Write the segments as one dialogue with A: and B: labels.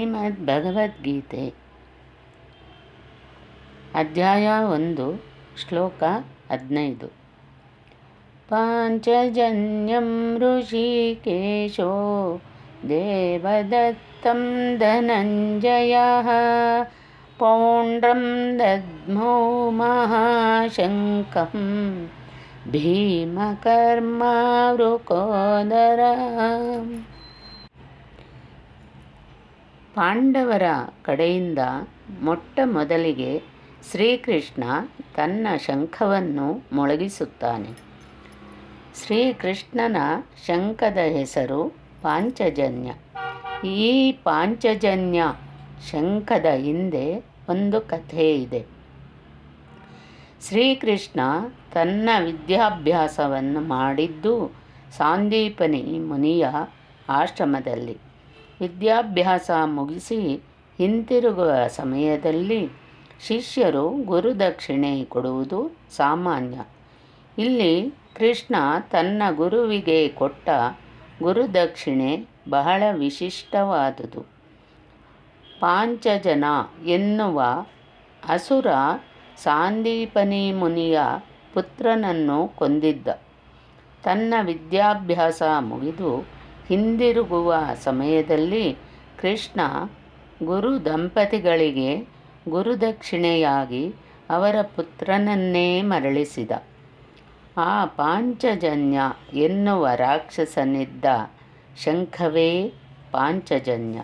A: ಶ್ರೀಮದ್ ಭಗವದ್ಗೀತೆ ಅಧ್ಯಾಯ ಒಂದು ಶ್ಲೋಕ ಹದಿನೈದು ಪಾಂಚಜನ್ಯಂ ಋಷಿಕೇಶೋ ದೇವದತ್ತಂ ಧನಂಜಯ ಪೌಂಡ್ರಂ ದದ್ಮೋ ಮಹಾಶಂಕಂ ಭೀಮಕರ್ಮಾವೃಕೋದರ ಪಾಂಡವರ ಕಡೆಯಿಂದ ಮೊಟ್ಟ ಮೊದಲಿಗೆ ಶ್ರೀಕೃಷ್ಣ ತನ್ನ ಶಂಖವನ್ನು ಮೊಳಗಿಸುತ್ತಾನೆ. ಶ್ರೀಕೃಷ್ಣನ ಶಂಖದ ಹೆಸರು ಪಾಂಚಜನ್ಯ. ಈ ಪಾಂಚಜನ್ಯ ಶಂಖದ ಹಿಂದೆ ಒಂದು ಕಥೆ ಇದೆ. ಶ್ರೀಕೃಷ್ಣ ತನ್ನ ವಿದ್ಯಾಭ್ಯಾಸವನ್ನು ಮಾಡಿದ್ದು ಸಾಂದೀಪನಿ ಮುನಿಯ ಆಶ್ರಮದಲ್ಲಿ. ವಿದ್ಯಾಭ್ಯಾಸ ಮುಗಿಸಿ ಹಿಂತಿರುಗುವ ಸಮಯದಲ್ಲಿ ಶಿಷ್ಯರು ಗುರುದಕ್ಷಿಣೆ ಕೊಡುವುದು ಸಾಮಾನ್ಯ. ಇಲ್ಲಿ ಕೃಷ್ಣ ತನ್ನ ಗುರುವಿಗೆ ಕೊಟ್ಟ ಗುರುದಕ್ಷಿಣೆ ಬಹಳ ವಿಶಿಷ್ಟವಾದುದು. ಪಾಂಚಜನ ಎನ್ನುವ ಅಸುರ ಸಾಂದೀಪನಿ ಮುನಿಯ ಪುತ್ರನನ್ನು ಕೊಂದಿದ್ದ. ತನ್ನ ವಿದ್ಯಾಭ್ಯಾಸ ಮುಗಿದು ಹಿಂದಿರುಗುವ ಸಮಯದಲ್ಲಿ ಕೃಷ್ಣ ಗುರು ದಂಪತಿಗಳಿಗೆ ಗುರುದಕ್ಷಿಣೆಯಾಗಿ ಅವರ ಪುತ್ರನನ್ನೇ ಮರಳಿಸಿದ. ಆ ಪಾಂಚಜನ್ಯ ಎನ್ನುವ ರಾಕ್ಷಸನಿದ್ದ ಶಂಖವೇ ಪಾಂಚಜನ್ಯ.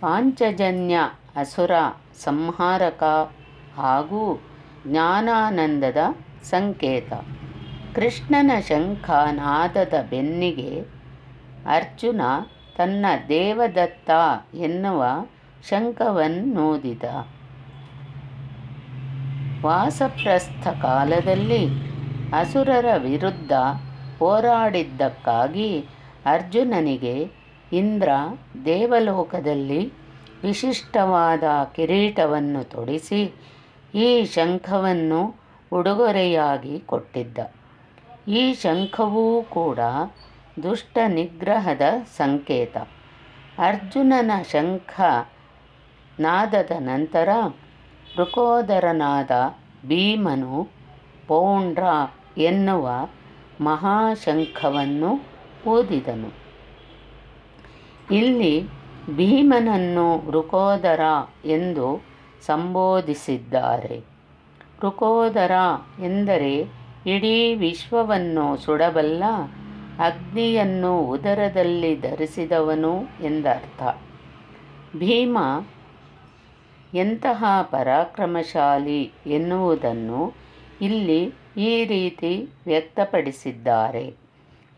A: ಪಾಂಚಜನ್ಯ ಅಸುರ ಸಂಹಾರಕ ಹಾಗೂ ಜ್ಞಾನಾನಂದದ ಸಂಕೇತ. ಕೃಷ್ಣನ ಶಂಖನಾದದ ಬೆನ್ನಿಗೆ ಅರ್ಜುನ ತನ್ನ ದೇವದತ್ತ ಎನ್ನುವ ಶಂಖವನ್ನೂದಿದ ವಾಸಪ್ರಸ್ಥ ಕಾಲದಲ್ಲಿ ಅಸುರರ ವಿರುದ್ಧ ಹೋರಾಡಿದ್ದಕ್ಕಾಗಿ ಅರ್ಜುನನಿಗೆ ಇಂದ್ರ ದೇವಲೋಕದಲ್ಲಿ ವಿಶಿಷ್ಟವಾದ ಕಿರೀಟವನ್ನು ತೊಡಿಸಿ ಈ ಶಂಖವನ್ನು ಉಡುಗೊರೆಯಾಗಿ ಕೊಟ್ಟಿದ್ದ. ಈ ಶಂಖವೂ ಕೂಡ ದುಷ್ಟ ನಿಗ್ರಹದ ಸಂಕೇತ. ಅರ್ಜುನನ ಶಂಖ ನಾದದ ನಂತರ ಮೃಕೋದರನಾದ ಭೀಮನು ಪೌಂಡ್ರ ಎನ್ನುವ ಮಹಾಶಂಖವನ್ನು ಓದಿದನು ಇಲ್ಲಿ ಭೀಮನನ್ನು ವೃಕೋದರ ಎಂದು ಸಂಬೋಧಿಸಿದ್ದಾರೆ. ವೃಕೋದರ ಎಂದರೆ ಇಡೀ ವಿಶ್ವವನ್ನು ಸುಡಬಲ್ಲ ಅಗ್ನಿಯನ್ನು ಉದರದಲ್ಲಿ ಧರಿಸಿದವನು ಎಂದರ್ಥ. ಭೀಮ ಎಂತಹ ಪರಾಕ್ರಮಶಾಲಿ ಎನ್ನುವುದನ್ನು ಇಲ್ಲಿ ಈ ರೀತಿ ವ್ಯಕ್ತಪಡಿಸಿದ್ದಾರೆ.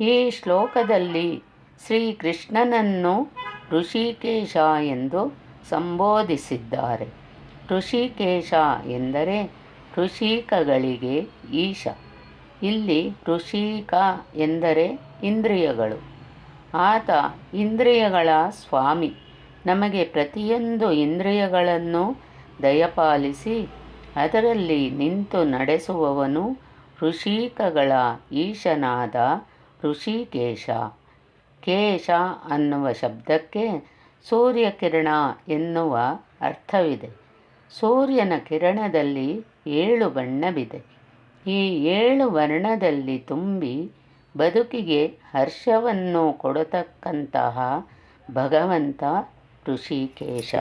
A: ಈ ಶ್ಲೋಕದಲ್ಲಿ ಶ್ರೀಕೃಷ್ಣನನ್ನು ಋಷಿಕೇಶ ಎಂದು ಸಂಬೋಧಿಸಿದ್ದಾರೆ. ಋಷಿಕೇಶ ಎಂದರೆ ಋಷಿಕಗಳಿಗೆ ಈಶ. ಇಲ್ಲಿ ಋಷಿಕ ಎಂದರೆ ಇಂದ್ರಿಯಗಳು. ಆತ ಇಂದ್ರಿಯಗಳ ಸ್ವಾಮಿ. ನಮಗೆ ಪ್ರತಿಯೊಂದು ಇಂದ್ರಿಯಗಳನ್ನು ದಯಪಾಲಿಸಿ, ಅದರಲ್ಲಿ ನಿಂತು ನಡೆಸುವವನು ಋಷಿಕಗಳ ಈಶನಾದ ಋಷಿಕೇಶ. ಕೇಶ ಅನ್ನುವ ಶಬ್ದಕ್ಕೆ ಸೂರ್ಯಕಿರಣ ಎನ್ನುವ ಅರ್ಥವಿದೆ. ಸೂರ್ಯನ ಕಿರಣದಲ್ಲಿ ಏಳು ಬಣ್ಣವಿದೆ. ಈ ಏಳು ವರ್ಣದಲ್ಲಿ ತುಂಬಿ ಬದುಕಿಗೆ ಹರ್ಷವನ್ನು ಕೊಡತಕ್ಕಂತಹ ಭಗವಂತ ಋಷಿಕೇಶ.